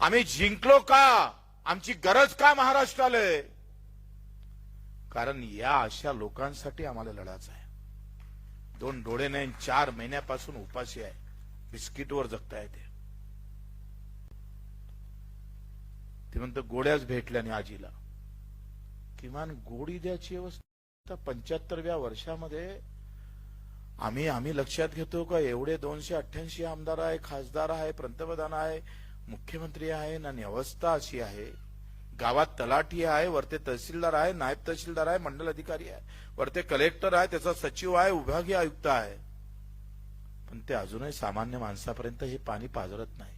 आम्ही जिंकलो का? आमची गरज का महाराष्ट्राला? कारण या अशा लोकांसाठी आम्हाला लढायचं आहे. दोन डोळे नाही चार महिन्यापासून उपाशी आहे. बिस्किटवर जगता येते ते म्हणतं गोड्याच भेटल्याने आजीला. किमान गोडी द्यायची अवस्था पंच्याहत्तरव्या वर्षामध्ये आम्ही आम्ही लक्षात घेतो का एवढे दोनशे अठ्ठ्याऐंशी आमदार आहे खासदार आहे पंतप्रधान आहे मुख्यमंत्री आहे आणि अवस्था अशी आहे. गावात तलाठी आहे वरते तहसीलदार आहे नायब तहसीलदार आहे मंडल अधिकारी आहे. वरते कलेक्टर आहे त्याचा सचिव आहे विभागीय आयुक्त आहे. पण ते अजूनही सामान्य माणसापर्यंत हे पाणी पाझरत नाही.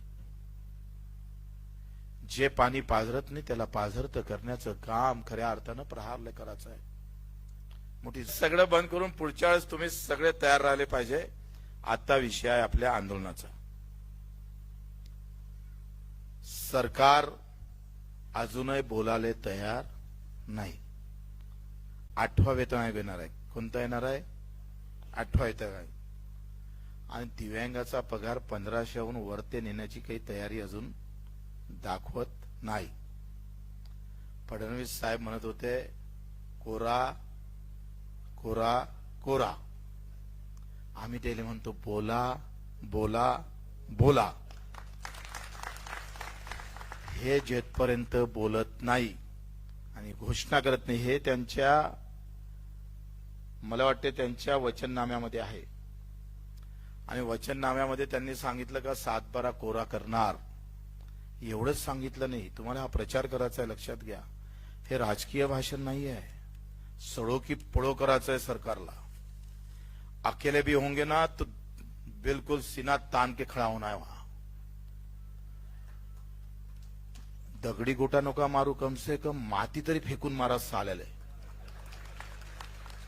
जे पाणी पाझरत नाही त्याला पाझरत करण्याचं काम खऱ्या अर्थानं प्रहारले करायचं आहे. मोठी सगळं बंद करून पुढच्या वेळेस तुम्ही सगळे तयार राहिले पाहिजे. आता विषय आहे आपल्या आंदोलनाचा. सरकार अजूनही बोलायला तयार नाही. आठवा वेतन आयोग येणार आहे. कोणता येणार आहे? आठवा वेतन आयोग. आणि दिव्यांगाचा पगार पंधराशेहून वरते नेण्याची काही तयारी अजून दाखवत नाही. फडणवीस साहेब म्हणत होते कोरा कोरा कोरा. आम्ही त्याला म्हणतो बोला बोला बोला. हे जेथपर्यंत बोलत नाही आणि घोषणा करत नाही हे त्यांच्या मला वाटते त्यांच्या वचननाम्यामध्ये आहे. आणि वचननाम्यामध्ये त्यांनी सांगितलं का सातबारा कोरा करणार. एवढंच सांगितलं नाही. तुम्हाला हा प्रचार करायचा आहे लक्षात घ्या. हे राजकीय भाषण नाही आहे. सडो की पडो करायचं आहे सरकारला. अकेले भी होंगे ना तो बिल्कुल सीना तान के खड़ा होना है वहां. दगडी गोटा नका मारू कम से कम माती तरी फेकून मारा आहे.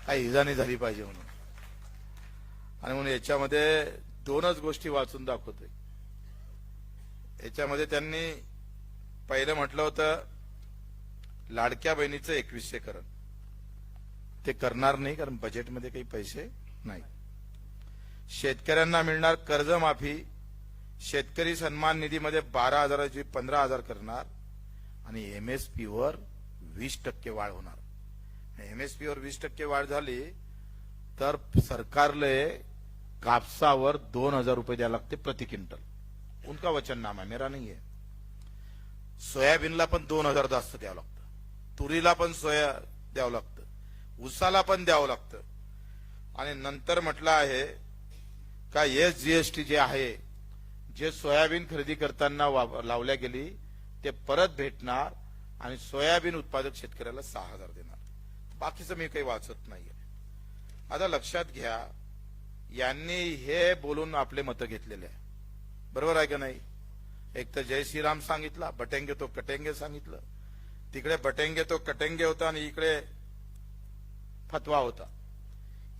काही इजा नाही झाली पाहिजे म्हणून. आणि म्हणून याच्यामध्ये दोनच गोष्टी वाचून दाखवतोय. याच्यामध्ये त्यांनी पहिलं म्हटलं होतं लाडक्या बहिणीचं एकवीसशेकरण ते करणार नाही कारण बजेटमध्ये काही पैसे नाही. शेतकऱ्यांना मिळणार कर्जमाफी शेतकरी सन्मान निधीमध्ये बारा हजाराची पंधरा हजार करणार. आणि एम एस पी वर वीस टक्के वाढ होणार. एमएसपी वर वीस टक्के वाढ झाली तर सरकारले कापसावर दोन हजार रुपये द्यायला लागते प्रति क्विंटल. उनका वचननामा आहे मेरा नाही आहे सोयाबीनला पण दोन हजार जास्त द्यावं लागतं. तुरीला पण सोया द्यावं लागतं. उसाला पण द्यावं लागतं. आणि नंतर म्हटलं आहे का एस जीएसटी जे आहे जे सोयाबीन खरेदी करताना लावल्या गेली ते परत भेटणार आणि सोयाबीन उत्पादक शेतकऱ्याला सहा हजार देणार. बाकीचं मी काही वाचत नाहीये. आता लक्षात घ्या यांनी हे बोलून आपले मतं घेतलेले आहे. बरोबर आहे का नाही? एक तर जय श्रीराम सांगितला बटेंगे तो कटेंगे सांगितलं. तिकडे बटेंगे तो कटेंगे होता आणि इकडे फतवा होता.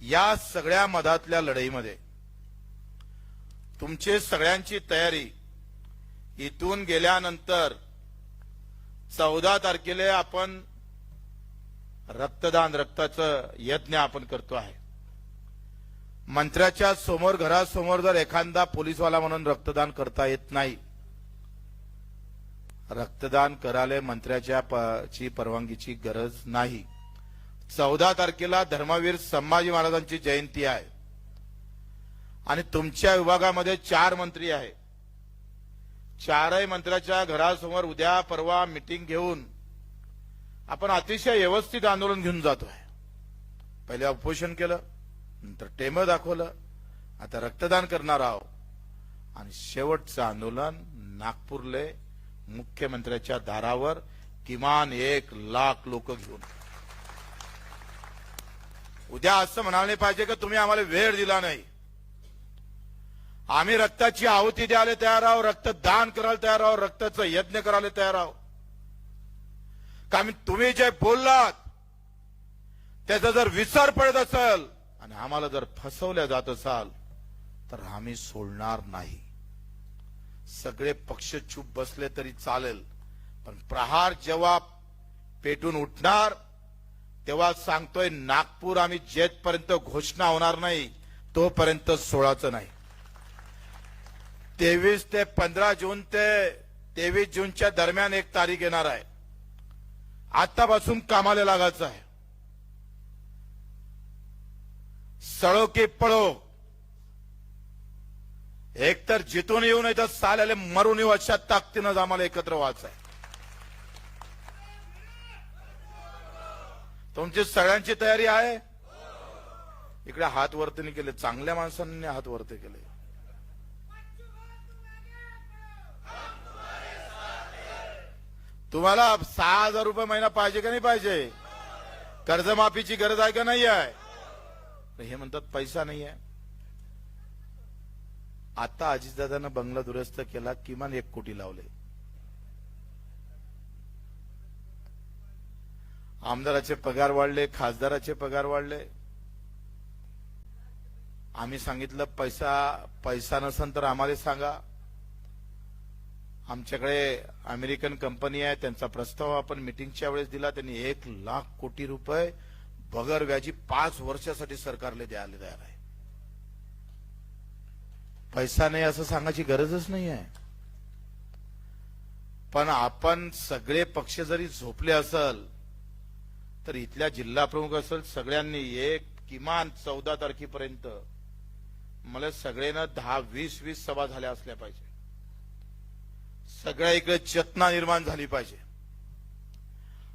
या सगळ्या मधातल्या लढाईमध्ये तुमची सगळ्यांची तयारी इथून गेल्यानंतर चौदा तारखेला आपण रक्तदान रक्ताचं यज्ञ आपण करतो आहे. मंत्र्याच्या समोर घरासमोर जर एखादा पोलीसवाला म्हणून रक्तदान करता येत नाही रक्तदान करायला मंत्र्याच्या प- ची परवानगीची गरज नाही. चौदा तारखेला धर्मवीर संभाजी महाराजांची जयंती आहे. आणि तुमच्या विभागामध्ये चार मंत्री आहेत. चारही मंत्र्याच्या घरासमोर उद्या परवा मिटिंग घेऊन आपण अतिशय व्यवस्थित आंदोलन घेऊन जातोय. पहिले उपोषण केलं नंतर टेम दाखवलं आता रक्तदान करणार आहोत. आणि शेवटचं आंदोलन नागपूरले मुख्यमंत्र्याच्या दारावर किमान एक लाख लोक घेऊन. उद्या असं म्हणाले पाहिजे की तुम्ही आम्हाला वेळ दिला नाही. आम्ही रक्ताची आहुती द्यायला तयार आहोत रक्तदान करायला तयार आहोत रक्ताचं यज्ञ करायला तयार आहोत. कारण तुम्ही जे बोललात त्याचा जर विसर पडत असेल आणि आम्हाला जर फसवल्या जात असाल तर आम्ही सोडणार नाही. सगळे पक्ष चूप बसले तरी चालेल पण प्रहार जेव्हा पेटून उठणार तेव्हा सांगतोय नागपूर आम्ही जेथपर्यंत घोषणा होणार नाही तोपर्यंत सोळाचं नाही. तेवीस ते पंधरा जून ते तेवीस जूनच्या दरम्यान एक तारीख येणार आहे. आतापासून कामाला लागायचं आहे. सळो की पळो. एक तर जिथून येऊ नाही तर साल्याले मरून येऊ अशा ताकदीनं आम्हाला एकत्र व्हायचं आहे. तुमची सगळ्यांची तयारी आहे? इकडे हात वरती केले चांगल्या माणसांनी हात वरती केले. तुम्हाला सहा हजार रुपये महिना पाहिजे का नाही पाहिजे? कर्जमाफीची गरज आहे का नाही आहे? हे म्हणतात पैसा नाही आहे. आता अजितदादानं बंगला दुरुस्त केला किमान एक कोटी लावले. आमदाराचे पगार वाढले खासदाराचे पगार वाढले. आम्ही सांगितलं पैसा पैसा नसन तर आम्हाला सांगा. आमच्याकडे अमेरिकन कंपनी आहे त्यांचा प्रस्ताव आपण मिटिंगच्या वेळेस दिला त्यांनी एक लाख कोटी रुपये बगर व्याजी पाच वर्षासाठी सरकारला द्यायला तयार आहे. पैसा नाही असं सांगायची गरजच नाही आहे. पण आपण सगळे पक्ष जरी झोपले असल तर इथल्या जिल्हा प्रमुख असेल सगळ्यांनी एक किमान चौदा तारखेपर्यंत मला सगळ्यांना दहा वीस वीस सभा झाल्या असल्या पाहिजे. सगळ्या इकडे चेतना निर्माण झाली पाहिजे.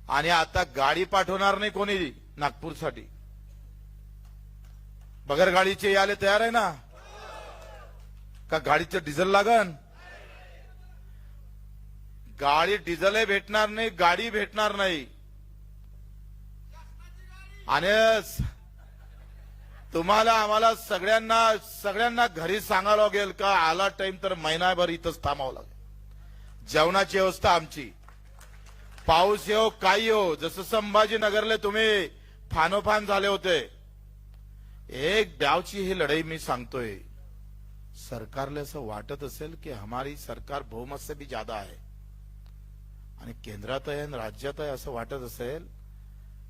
आणि आता गाडी पाठवणार नाही कोणी नागपूरसाठी. बगर गाडीचे याले तयार आहे ना? का गाडीचं डिझेल लागन? गाडी डिझेलही भेटणार नाही गाडी भेटणार नाही. आणि तुम्हाला आम्हाला सगळ्यांना सगळ्यांना घरी सांगावं लागेल का? आला टाइम तर महिनाभर इथंच थांबावं लागेल. जेवणाची व्यवस्था आमची. पाऊस येऊ काही येऊ जसं संभाजीनगरले तुम्ही फानोफान झाले होते. एक डावची ही लढाई मी सांगतोय. सरकारला असं वाटत असेल की हमारी सरकार बहुमत से भी ज्यादा आहे. आणि केंद्रात आहे आणि राज्यात आहे असं वाटत असेल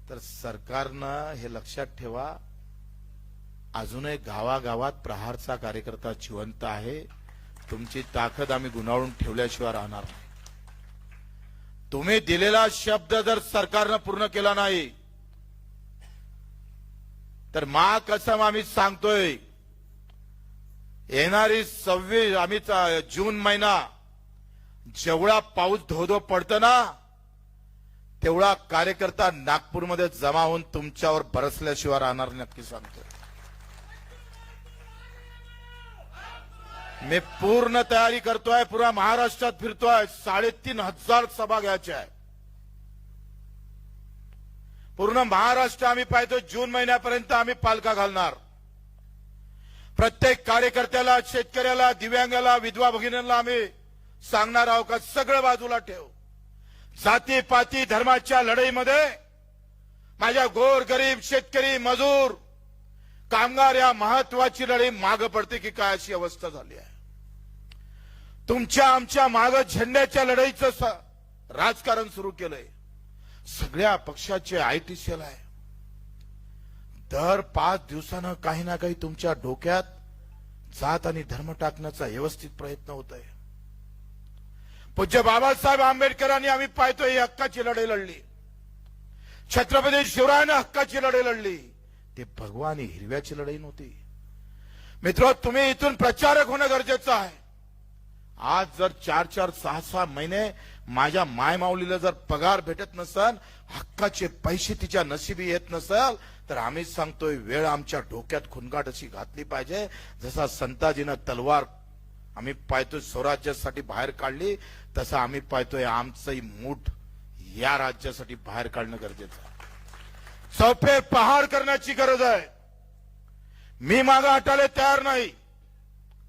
तर सरकारनं हे लक्षात ठेवा अजूनही गावागावात प्रहारचा कार्यकर्ता जिवंत आहे. तुमची ताकद आम्ही गुणावून ठेवल्याशिवाय राहणार नाही. तुम्ही दिलेला शब्द जर सरकारनं पूर्ण केला नाही तर मा कसम आम्ही सांगतोय येणारी सव्वीस आम्ही जून महिना जेवढा पाऊस धोधो पडतो ना तेवढा कार्यकर्ता नागपूरमध्ये जमा होऊन तुमच्यावर बरसल्याशिवाय राहणार नक्की सांगतो मी पूर्ण तयारी करतोय पुरा महाराष्ट्रात फिरतोय. साडेतीन हजार सभा घ्यायच्या आहे पूर्ण महाराष्ट्र आम्ही पाहतो जून महिन्यापर्यंत आम्ही पालका घालणार. प्रत्येक कार्यकर्त्याला शेतकऱ्याला दिव्यांगाला विधवा भगिनींना आम्ही सांगणार आहोत का सगळं बाजूला ठेव. जाती पाती धर्माच्या लढाईमध्ये माझ्या गोर गरीब शेतकरी मजूर कामगार या महत्वाची लढाई माग पडते की काय अशी अवस्था झाली आहे. तुमच्या आमच्या माग झेंड्याच्या लढाईचं राजकारण सुरू केलंय. सगळ्या पक्षाचे आयटीसीएल आहे. दर पाच दिवसानं काही ना काही तुमच्या डोक्यात जात आणि धर्म टाकण्याचा व्यवस्थित प्रयत्न होत आहे पूज्य बाबासाहेब आंबेडकरांनी आम्ही पाहतोय ही हक्काची लढाई लढली. छत्रपती शिवरायानं हक्काची लढाई लढली. ते भगवान हिरव्याची लढाई नव्हती. मित्र तुम्ही इथून प्रचारक होणं गरजेचं आहे. आज जर चार चार सहा सहा महिने माझ्या मायमाऊलीला जर पगार भेटत नसल हक्काचे पैसे तिच्या नशिबी येत नसल तर आम्ही सांगतोय वेळ आमच्या डोक्यात खुनगाट अशी घातली पाहिजे. जसा संताजीनं तलवार आम्ही पाहतोय स्वराज्यासाठी बाहेर काढली तसं आम्ही पाहतोय आमचंही मूठ या राज्यासाठी बाहेर काढणं गरजेचं आहे. सोपे पहाड करण्याची गरज आहे. मी मागं हटायला तयार नाही.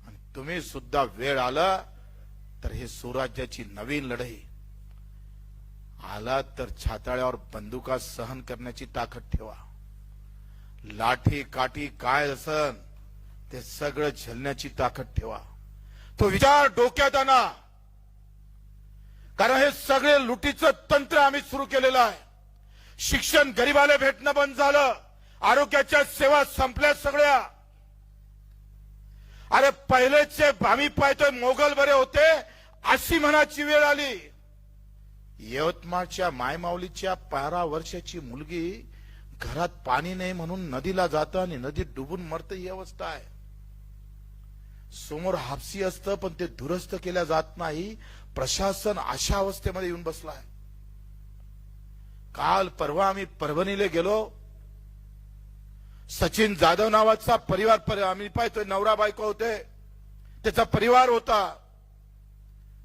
आणि तुम्ही सुद्धा वेळ आला तर हे स्वराज्याची नवीन लढाई. आला तर छाताळ्यावर बंदुका सहन करण्याची ताकद ठेवा. लाठी काठी काय असन ते सगळं झेलण्याची ताकद ठेवा. तो विचार डोक्यात आणा. कारण हे सगळे लुटीचं तंत्र आम्ही सुरू केलेलं आहे. शिक्षण गरीबाला भेटणं बंद झालं. आरोग्याच्या सेवा संपल्या सगळ्या. अरे पहिलेचे आम्ही पाहतोय मोगल बरे होते अशी मनाची वेळ आली. यवतमाळच्या मायमाऊलीच्या बारा वर्षाची मुलगी घरात पाणी नाही म्हणून नदीला जातं आणि नदीत डुबून मरतं ही अवस्था आहे. समोर हापसी असतं पण ते दुरुस्त केल्या जात नाही. प्रशासन अशा अवस्थेमध्ये येऊन बसलाय काल परवा आम्ही परभणीला गेलो. सचिन जाधव नावाचा परिवार पर- आम्ही पाहतोय नवरा बायको होते. त्याचा परिवार होता.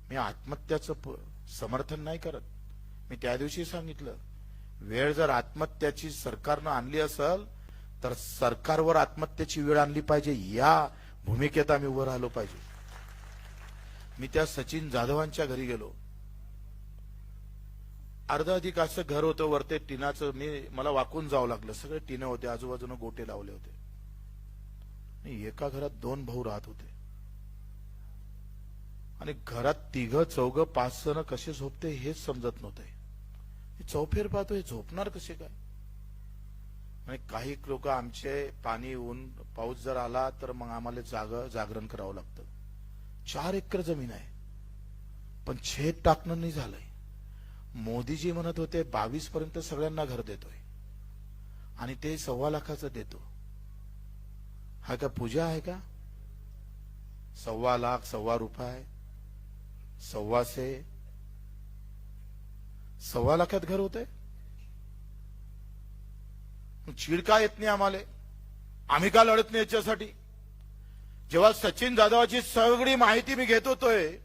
मी आत्महत्याचं समर्थन नाही करत. मी त्या दिवशी सांगितलं वेळ जर आत्महत्याची सरकारनं आणली असेल तर सरकारवर आत्महत्याची वेळ आणली पाहिजे. या भूमिकेत आम्ही उभं राहिलो पाहिजे. मी त्या सचिन जाधवांच्या घरी गेलो. अर्ध अधिक असं घर होतं वरते टिनाचं मी मला वाकून जावं लागलं. सगळे टिनं होते आजूबाजूनं गोटे लावले होते. आणि एका घरात दोन भाऊ राहत होते. आणि घरात तिघ चौघ पाच जण कसे झोपते हेच समजत नव्हते. चौफेर पाहतो हे झोपणार कसे काय? आणि काही लोक आमचे पाणी ऊन पाऊस जर आला तर मग आम्हाला जाग जागरण करावं लागतं. चार एकर जमीन आहे. पण छेद टाकणं नाही झालंय. मोदीजी म्हणत होते बावीस पर्यंत सगळ्यांना घर देतोय. आणि ते सव्वा लाखाचं देतो. हा का पूजा आहे का? सव्वा लाख सव्वा रुपये सव्वाशे सव्वा लाखात घर होते चीड का येत नाही आम्हाला? आम्ही का लढत नाही याच्यासाठी? जेव्हा सचिन जाधवाची सगळी माहिती मी घेत होतोय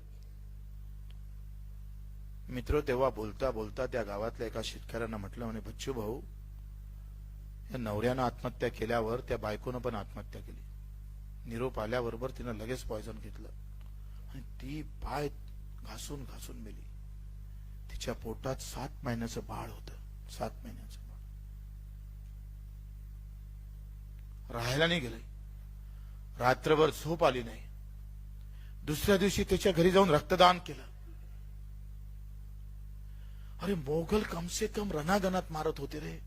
मित्र तेव्हा बोलता बोलता त्या गावातल्या एका शेतकऱ्यांना म्हटलं म्हणे बच्चू भाऊ या नवऱ्यानं आत्महत्या केल्यावर त्या बायकोनं पण आत्महत्या केली. निरोप आल्याबरोबर तिनं लगेच पॉयझन घेतलं आणि ती पाय घासून घासून मेली. तिच्या पोटात सात महिन्याचं बाळ होतं सात महिन्याचं बाळ. राहायला नाही गेलंय. रात्रभर झोप आली नाही. दुसऱ्या दिवशी त्याच्या घरी जाऊन रक्तदान केलं. अरे मोगल कम से कम रणागणात मारत होते रे.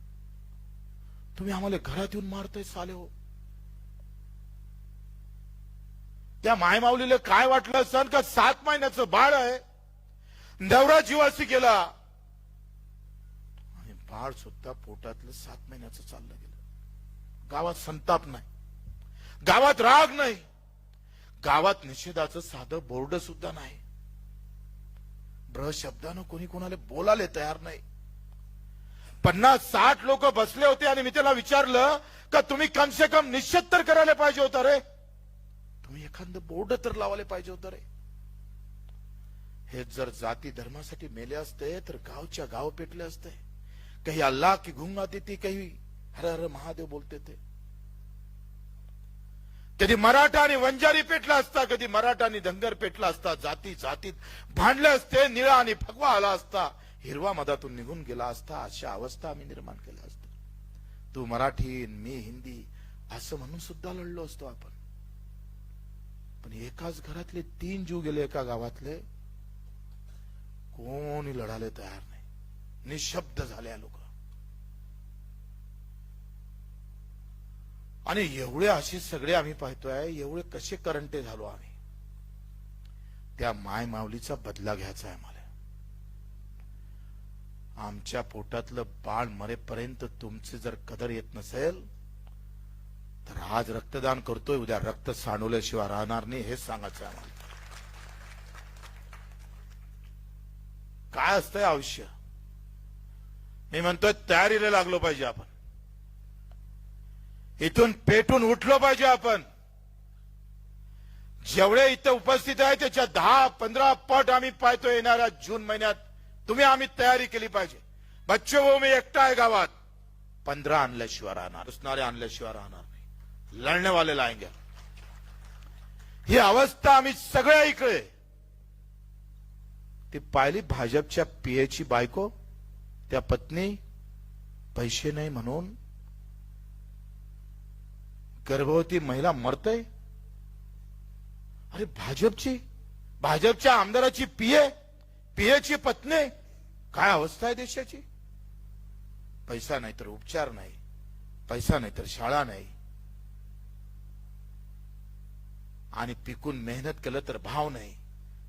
तुम्ही आम्हाला घरात येऊन मारताय साले हो. त्या मायमाऊलीला काय वाटलं सण का सात महिन्याचं बाळ आहे? नवरा जीवाशी गेला. आणि बाळ सुद्धा पोटातलं सात महिन्याचं चाललं गेलं. गावात संताप नाही. गावात राग नाही. गावात निषेधाचं साधं बोर्ड सुद्धा नाही. ब्र शब्दानं कोणी कोणाला बोलायला तयार नाही. पन्नास साठ लोक बसले होते आणि मी त्याला विचारलं का तुम्ही कम से कम निश्चित तर करायला पाहिजे होता रे? तुम्ही एखादं बोर्ड तर लावायला पाहिजे होतं रे. हे जर जाती धर्मासाठी मेले असते तर गावच्या गाव पेटले असते. काही अल्लाह की घुंगा देती काही हर हर महादेव बोलते ते. कधी मराठा आणि वंजारी पेटला असता कधी मराठा आणि धनगर पेटला असता जाती जातीत भांडले असते निळा आणि फगवा आला असता हिरवा मधातून निघून गेला असता अशा अवस्था आम्ही निर्माण केल्या असत तू मराठी मी हिंदी असं म्हणून सुद्धा लढलो असतो आपण. पण एकाच घरातले तीन जीव गेले एका गावातले कोणी लढायला तयार नाही. निशब्द झाले लोक. आणि एवढे असे सगळे आम्ही पाहतोय एवढे कसे करंटे झालो आम्ही. त्या माय माऊलीचा बदला घ्यायचा आहे मला आमच्या पोटातलं बाळ मरेपर्यंत तुमचे जर कदर येत नसेल तर आज रक्तदान करतोय उद्या रक्त सांडवल्याशिवाय राहणार नाही हेच सांगायचं आहे आम्हाला. काय असतंय आयुष्य? मी म्हणतोय तयारीला लागलो पाहिजे आपण. इथून पेटून उठलो पाहिजे आपण. जेवढे इथं उपस्थित आहे त्याच्या दहा पंधरा पट आम्ही पाहतो येणाऱ्या जून महिन्यात. तुम्ही आम्ही तयारी केली पाहिजे. बच्चे भाऊ मी एकटा आहे गावात. पंधरा आणल्याशिवाय राहणार. असणारे आणल्याशिवाय राहणार नाही. लढणे वाले ही अवस्था आम्ही सगळ्या इकडे. ती पाहिली भाजपच्या पीएची बायको त्या पत्नी पैसे नाही म्हणून गर्भवती महिला मरतय अरे भाजपची भाजपच्या आमदाराची पीए पीएची पत्नी काय अवस्था आहे देशाची? पैसा नाही तर उपचार नाही पैसा नाही तर शाळा नाही. आणि पिकून मेहनत केलं तर भाव नाही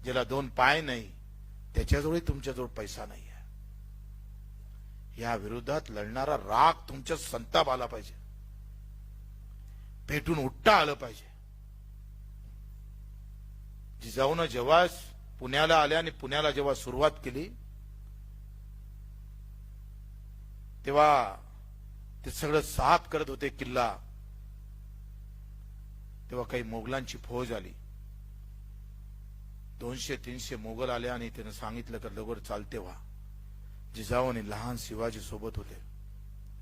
ज्याला दोन पाय नाही त्याच्याजवळ तुमच्याजवळ पैसा नाही आहे या विरोधात लढणारा राग तुमच्या संताप आला पाहिजे. पेटून उठता आलं पाहिजे. जिजाऊन जेव्हा पुण्याला आल्या आणि पुण्याला जेव्हा सुरुवात केली तेव्हा ते सगळं साफ करत होते किल्ला. तेव्हा काही मोगलांची फौज आली. दोनशे तीनशे मोगल आले आणि त्यानं सांगितलं तर लवकर चालते व्हा. जिजाऊ आणि लहान शिवाजी सोबत होते.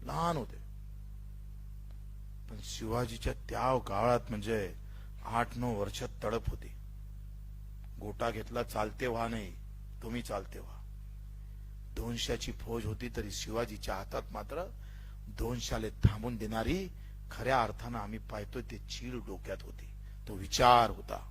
लहान होते. पण शिवाजीच्या त्या काळात म्हणजे आठ नऊ वर्षात तडप होती. गोटा घेतला चालते व्हा नाही तुम्ही चालते व्हा. दोनशाची फौज होती तरी शिवाजीच्या हातात मात्र दोनशाले थांबून देणारी खऱ्या अर्थानं आम्ही पाहतोय ते चीड डोक्यात होती. तो विचार होता.